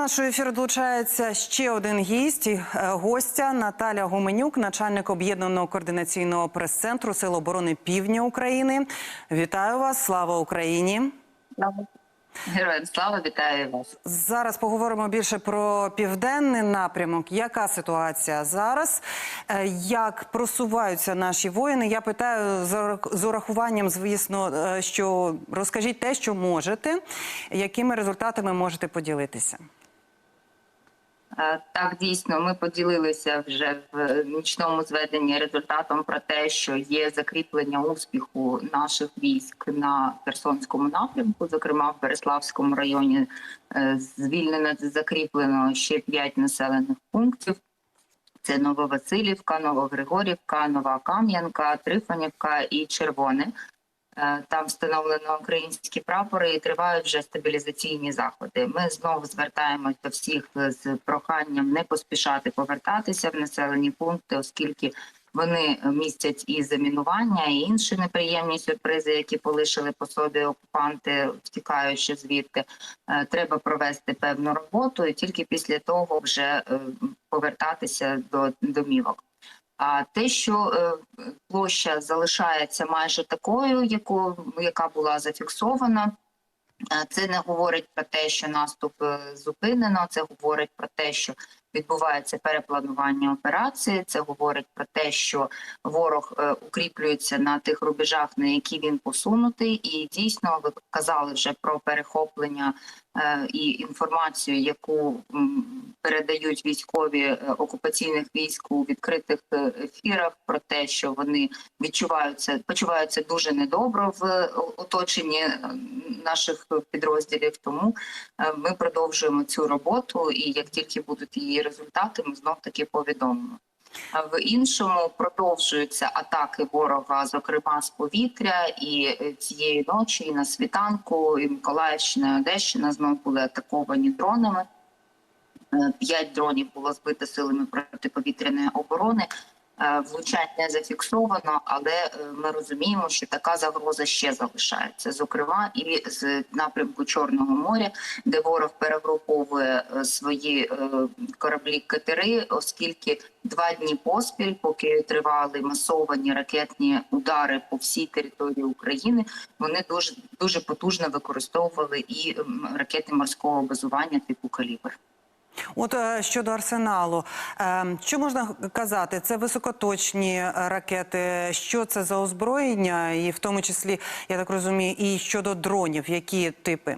нашого ефіру долучається ще один гість, е, гостя Наталя Гуменюк, начальник об'єднаного координаційного прес-центру Сил оборони Півдня України. Вітаю вас! Слава Україні! Героям слава вітаю вас. Зараз поговоримо більше про південний напрямок. Яка ситуація зараз? Е, Як просуваються наші воїни? Я питаю з урахуванням, звісно, е, що розкажіть те, що можете, якими результатами можете поділитися. Е, Так, дійсно, ми поділилися вже в нічному зведенні результатом про те, що є закріплення успіху наших військ на Херсонському напрямку, зокрема в Береславському районі, е, звільнено закріплено ще п'ять населених пунктів. Це Нововасилівка, Новогригорівка, Нова Кам'янка, Трифонівка і Червоне. Е, Там встановлено українські прапори і тривають вже стабілізаційні заходи. Ми знову звертаємось до всіх з проханням не поспішати повертатися в населені пункти, оскільки вони містять і замінування, і інші неприємні сюрпризи, які полишили по собі окупанти, втікаючи звідти. Е, Треба провести певну роботу, і тільки після того вже е, повертатися до домівок. А те, що е, площа залишається майже такою, яку яка була зафіксована, е, це не говорить про те, що наступ е, зупинено. Це говорить про те, що відбувається перепланування операції. Це говорить про те, що ворог укріплюється на тих рубежах, на які він посунутий, і дійсно ви казали вже про перехоплення і інформацію, яку передають військові е, окупаційних військ у відкритих е, ефірах, про те, що вони відчуваються, почуваються дуже недобро в е, оточенні наших підрозділів. Тому ми продовжуємо цю роботу, і як тільки будуть її результати, ми знов таки повідомимо. В іншому продовжуються атаки ворога, зокрема з повітря, і цієї ночі і на світанку, і Миколаївщина, і Одещина знов були атаковані дронами. Е, П'ять дронів було збито силами протиповітряної оборони. Е, Влучань не зафіксовано, але е, ми розуміємо, що така загроза ще залишається. Зокрема, і з напрямку Чорного моря, де ворог перегруповує свої кораблі катери, оскільки два дні поспіль, поки тривали масовані ракетні удари по всій території України, вони дуже дуже потужно використовували і ракети морського базування типу калібр. От е, щодо арсеналу, е, що можна казати? Це високоточні ракети. Що це за озброєння, і в тому числі, я так розумію, і щодо дронів, які типи?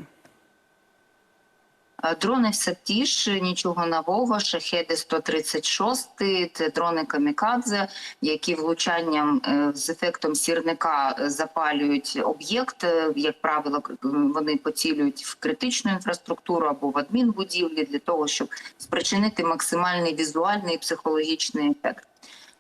Е, Дрони все ті ж, нічого нового. Шахеди 136 це дрони камікадзе, які влучанням е, з ефектом сірника е, запалюють об'єкт. Як правило, вони поцілюють в критичну інфраструктуру або в адмінбудівлі для того, щоб спричинити максимальний візуальний і психологічний ефект.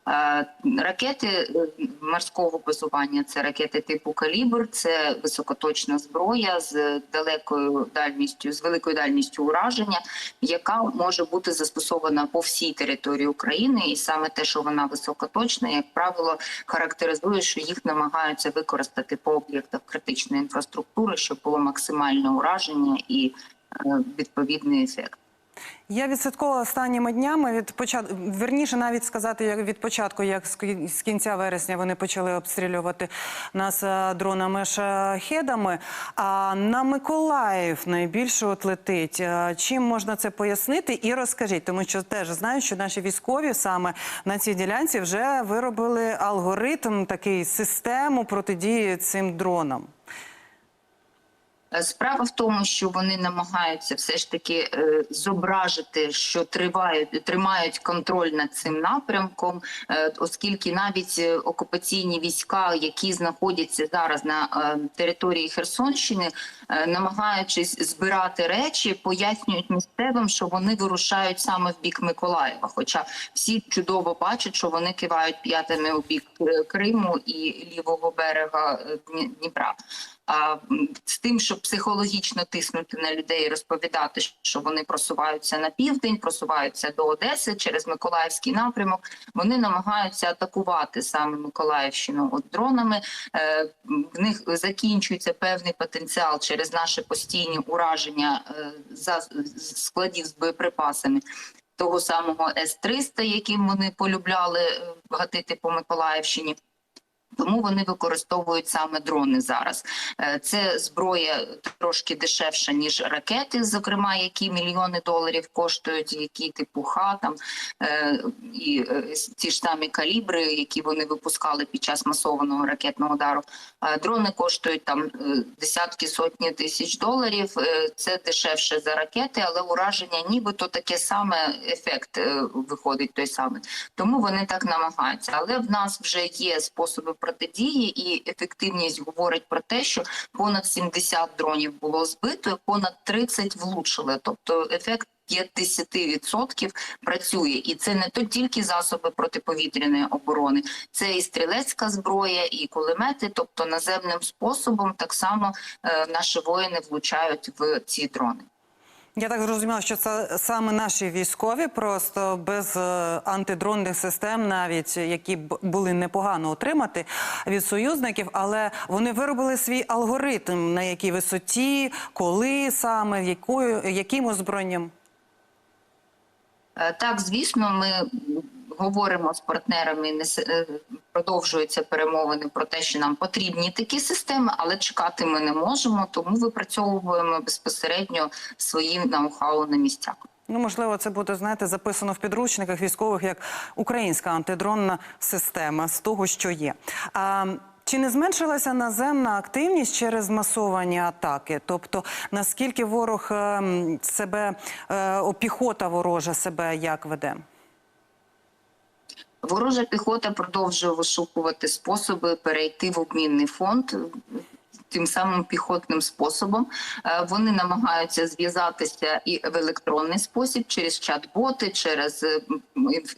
Е, Ракети е, морського базування це ракети типу калібр, це високоточна зброя з далекою дальністю, з великою дальністю ураження, яка може бути застосована по всій території України, і саме те, що вона високоточна, як правило, характеризує, що їх намагаються використати по об'єктах критичної інфраструктури, щоб було максимальне ураження і е, відповідний ефект. Я відслідковувала останніми днями від початку, верніше навіть сказати, як від початку, як з кінця вересня вони почали обстрілювати нас е, дронами шахедами. А на Миколаїв найбільше от летить. Е, Чим можна це пояснити? І розкажіть, тому що теж знаю, що наші військові саме на цій ділянці вже виробили алгоритм, такий систему протидії цим дронам. Е, Справа в тому, що вони намагаються все ж таки е, зображити, що тривають тримають контроль над цим напрямком, е, оскільки навіть окупаційні війська, які знаходяться зараз на території Херсонщини, намагаючись збирати речі, пояснюють місцевим, що вони вирушають саме в бік Миколаєва. Хоча всі чудово бачать, що вони кивають п'ятами у бік Криму і лівого берега Дніпра. З тим, щоб психологічно тиснути на людей, розповідати, що вони просуваються на південь, просуваються до Одеси через Миколаївський напрямок. Вони намагаються атакувати саме Миколаївщину от дронами. Е, В них закінчується певний потенціал через наші постійні ураження е, за складів з боєприпасами. Того самого С-300, яким вони полюбляли е, гатити по Миколаївщині. Тому вони використовують саме дрони зараз. Е, Це зброя трошки дешевша ніж ракети, зокрема, які мільйони доларів коштують, які типу ха там е, і е, ті ж самі калібри, які вони випускали під час масованого ракетного удару. Дрони коштують там десятки сотні тисяч доларів. Це дешевше за ракети, але ураження, нібито таке саме ефект виходить той самий. Тому вони так намагаються. Але в нас вже є способи протидії, і ефективність говорить про те, що понад 70 дронів було збито, понад 30 влучили. Тобто ефект. 50% працює, і це не то тільки засоби протиповітряної оборони, це і стрілецька зброя, і кулемети. Тобто наземним способом так само е, наші воїни влучають в ці дрони. Я так зрозуміла, що це саме наші військові, просто без е, антидронних систем, навіть які б були непогано отримати від союзників, але вони виробили свій алгоритм, на якій висоті, коли саме, якою, яким озброєнням. Е, Так, звісно, ми говоримо з партнерами. Продовжуються перемовини про те, що нам потрібні такі системи, але чекати ми не можемо, тому випрацьовуємо безпосередньо свої ноу-хау на місцях. Ну, можливо, це буде знаєте, записано в підручниках військових як українська антидронна система з того, що є. А чи не зменшилася наземна активність через масовані атаки? Тобто, наскільки ворог ем, себе е, о, піхота ворожа себе як веде? Ворожа піхота продовжує вишукувати способи перейти в обмінний фонд. Тим самим піхотним способом Е, вони намагаються зв'язатися і в електронний спосіб через чат-боти, через е,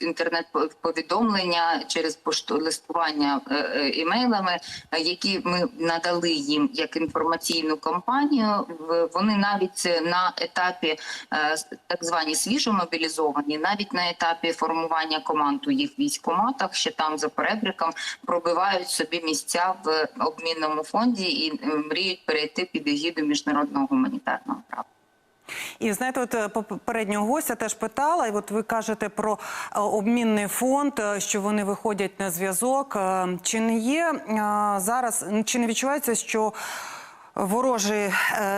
інтернет-повідомлення, через пошту листування е, імейлами, які ми надали їм як інформаційну кампанію. Вони навіть на етапі так звані свіжомобілізовані, навіть на етапі формування команд у їх військоматах, ще там за перебриком пробивають собі місця в обмінному фонді і мріють перейти під егіду міжнародного гуманітарного права. І знаєте, от е, попереднього гостя теж питала, і от ви кажете про е, обмінний фонд, е, що вони виходять на зв'язок. Чи не є зараз, чи не відчувається, що ворожа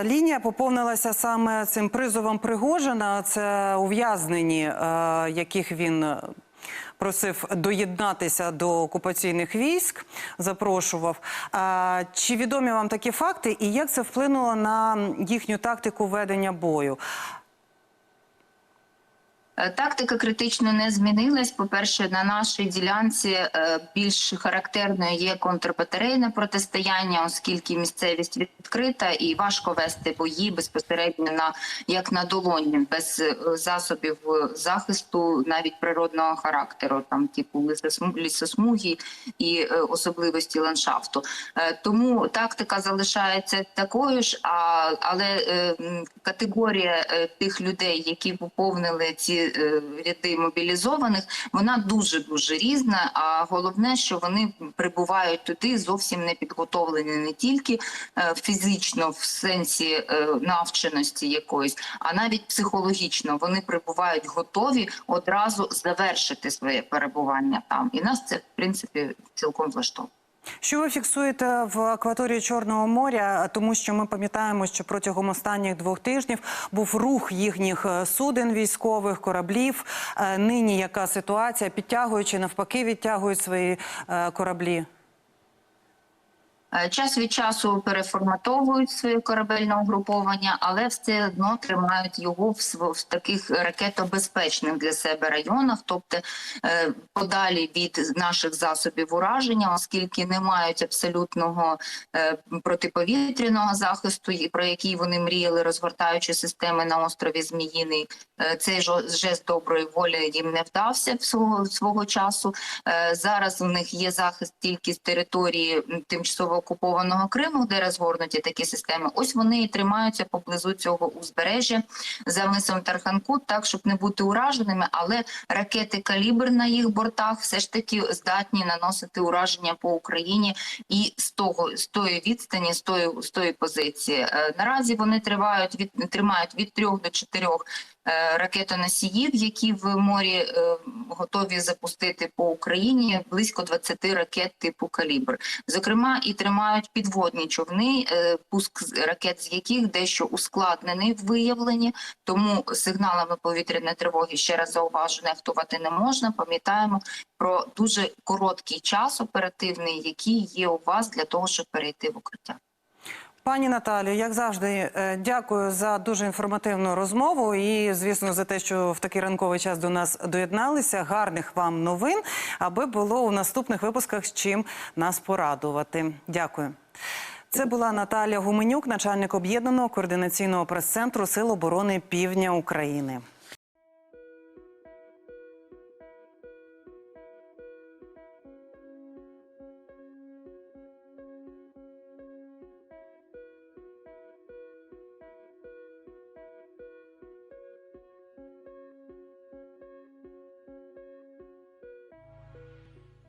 лінія поповнилася саме цим призовом Пригожина? Це ув'язнені, яких він. Просив доєднатися до окупаційних військ, запрошував. А, чи відомі вам такі факти, і як це вплинуло на їхню тактику ведення бою? Е, Тактика критично не змінилась. По-перше, на нашій ділянці е, більш характерною є контрбатарейне протистояння, оскільки місцевість відкрита і важко вести бої безпосередньо на як на долоні, без е, засобів захисту, навіть природного характеру, там типу лісосму- лісосмуги і особливості ландшафту. Тому тактика залишається такою ж, а але категорія тих людей, які поповнили ці ряди мобілізованих, вона дуже дуже різна. А головне, що вони прибувають туди зовсім не підготовлені не тільки е, фізично, в сенсі е, навченості якоїсь, а навіть психологічно. Вони прибувають готові одразу завершити своє перебування там. І нас це в принципі цілком влаштовує. Що ви фіксуєте в акваторії Чорного моря? Тому що ми пам'ятаємо, що протягом останніх двох тижнів був рух їхніх е, суден військових кораблів. Е, Нині яка ситуація? Підтягують чи навпаки відтягують свої е, кораблі? Е, Час від часу переформатовують своє корабельне угруповання, але все одно тримають його в, в таких ракетобезпечних для себе районах, тобто е, подалі від наших засобів ураження, оскільки не мають абсолютного е, протиповітряного захисту, про який вони мріяли, розгортаючи системи на острові Зміїний. Цей жест доброї волі їм не вдався свого, свого часу. Зараз у них є захист тільки з території тимчасово окупованого Криму, де розгорнуті такі системи. Ось вони і тримаються поблизу цього узбережжя за мисом Тарханкут, так щоб не бути ураженими, але ракети калібр на їх бортах все ж таки здатні наносити ураження по Україні і з того з тої відстані, з тої з тої позиції. Е, Наразі вони тривають від тримають від трьох до чотирьох ракетоносіїв, які в морі е, готові запустити по Україні близько 20 ракет типу калібр. Зокрема, і тримають підводні човни, е, пуск ракет з яких дещо ускладнений в виявленні. Тому сигналами повітряної тривоги ще раз зауважу, нехтувати не можна. Пам'ятаємо про дуже короткий час оперативний, який є у вас для того, щоб перейти в укриття. Пані Наталію, як завжди, е, дякую за дуже інформативну розмову і, звісно, за те, що в такий ранковий час до нас доєдналися. Гарних вам новин, аби було у наступних випусках з чим нас порадувати. Дякую. Це була Наталія Гуменюк, начальник об'єднаного координаційного прес-центру Сил оборони Півдня України.